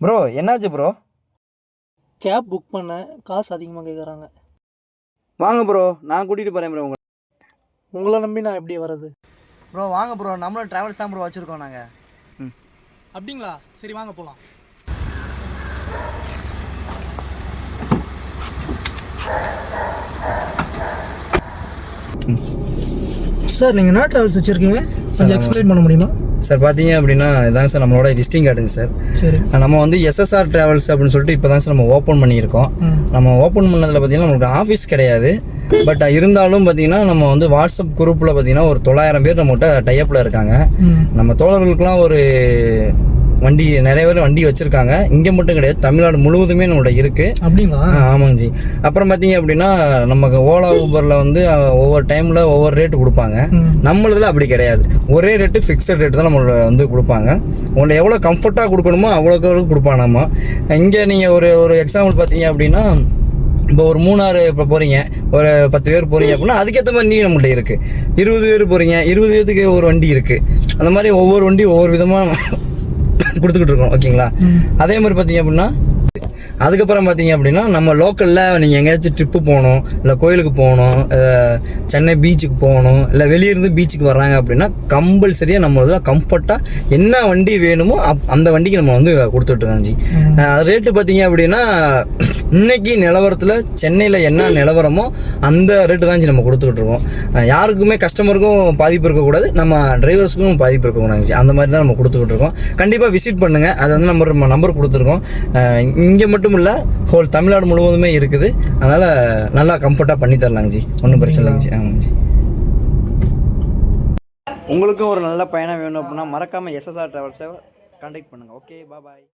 Bro என்னாச்சு bro cab book பண்ணேன் காசு அதிகமாக கேட்குறாங்க வாங்க ப்ரோ நான் கூட்டிகிட்டு போகிறேன் ப்ரோ உங்களை உங்களை நம்பி நான் எப்படி வர்றது? ப்ரோ வாங்க ப்ரோ நம்மளும் ட்ராவல்ஸ் தான் ப்ரோ வச்சுருக்கோம் நாங்கள் அப்படிங்களா? சரி வாங்க போகலாம் சார் நீங்கள் என்ன ட்ராவல்ஸ் வச்சுருக்கீங்க? கொஞ்சம் எக்ஸ்பிளைன் பண்ண முடியுமா? சார் பார்த்தீங்க அப்படின்னா இதாங்க சார் நம்மளோட விசிட்டிங் கார்டுங்க சார். சரி. நம்ம வந்து எஸ்எஸ்ஆர் ட்ராவல்ஸ் அப்படின்னு சொல்லிட்டு இப்போ தான் சார் நம்ம ஓப்பன் பண்ணியிருக்கோம். நம்ம ஓப்பன் பண்ணதில் பார்த்தீங்கன்னா நமக்கு ஆஃபீஸ் கிடையாது. பட் இருந்தாலும் பார்த்தீங்கன்னா நம்ம வந்து வாட்ஸ்அப் குரூப்பில் பார்த்தீங்கன்னா ஒரு தொள்ளாயிரம் பேர் நம்மகிட்ட டைப்பில் இருக்காங்க. நம்ம தோழர்களுக்கெல்லாம் ஒரு வண்டி நிறைய பேர் வண்டி வச்சுருக்காங்க. இங்கே மட்டும் கிடையாது தமிழ்நாடு முழுவதுமே நம்மள்ட்ட இருக்குது அப்படிங்களா? ஆமாங்க ஜி அப்புறம் பார்த்தீங்க அப்படின்னா நமக்கு ஓலா ஊபரில் வந்து ஒவ்வொரு டைமில் ஒவ்வொரு ரேட்டு கொடுப்பாங்க. நம்மளதுல அப்படி கிடையாது. ஒரே ரேட்டு ஃபிக்ஸட் ரேட்டு தான் நம்மளோட வந்து கொடுப்பாங்க. உங்களை எவ்வளோ கம்ஃபர்ட்டாக கொடுக்கணுமோ அவ்வளோக்கு அவ்வளோ நம்ம. இங்கே நீங்கள் ஒரு ஒரு எக்ஸாம்பிள் பார்த்தீங்க அப்படின்னா இப்போ ஒரு மூணாறு இப்போ போகிறீங்க ஒரு பத்து பேர் போகிறீங்க அப்படின்னா அதுக்கேற்ற மாதிரி வண்டி நம்மள்ட்ட இருக்குது இருபது பேர் போகிறீங்க இருபது பேருக்கு ஒரு வண்டி இருக்குது அந்த மாதிரி ஒவ்வொரு வண்டி ஒவ்வொரு விதமாக கொடுத்துக்கிட்டு இருக்கோம் ஓகேங்களா? அதே மாதிரி பார்த்தீங்க அப்படின்னா அதுக்கப்புறம் பார்த்தீங்க அப்படின்னா நம்ம லோக்கலில் நீங்கள் எங்கேயாச்சும் ட்ரிப்பு போகணும் இல்லை கோயிலுக்கு போகணும் சென்னை பீச்சுக்கு போகணும் இல்லை வெளியிருந்து பீச்சுக்கு வர்றாங்க அப்படின்னா கம்பல்சரியாக நம்ம இதில் கம்ஃபர்ட்டாக என்ன வண்டி வேணுமோ அப் அந்த வண்டிக்கு நம்ம வந்து கொடுத்துட்ருக்கோம் ஜி. ரேட்டு பார்த்தீங்க அப்படின்னா இன்னைக்கு நிலவரத்தில் சென்னையில் என்ன நிலவரமோ அந்த ரேட்டு தான் நம்ம கொடுத்துக்கிட்டு இருக்கோம். யாருக்குமே கஸ்டமருக்கும் பாதிப்பு இருக்கக்கூடாது நம்ம டிரைவர்ஸுக்கும் பாதிப்பு இருக்கக்கூடாது அந்த மாதிரி தான் நம்ம கொடுத்துக்கிட்டு இருக்கோம். கண்டிப்பாக விசிட் பண்ணுங்கள் அது வந்து நம்ம நம்ம நம்பர் கொடுத்துருக்கோம். இங்கே மட்டும் இல்லை ஹோல் தமிழ்நாடு முழுவதுமே இருக்குது. அதனால் நல்லா கம்ஃபர்ட்டாக பண்ணி தரலாங்க ஜி. ஒன்றும் பிரச்சனை இல்லைங்க ஜி. ஆமாங்க ஜி. உங்களுக்கும் ஒரு நல்ல பயணம் வேணும் அப்படின்னா மறக்காமல் எஸ்எஸ்ஆர் ட்ராவல்ஸை கான்டாக்ட் பண்ணுங்கள் ஓகே பாய்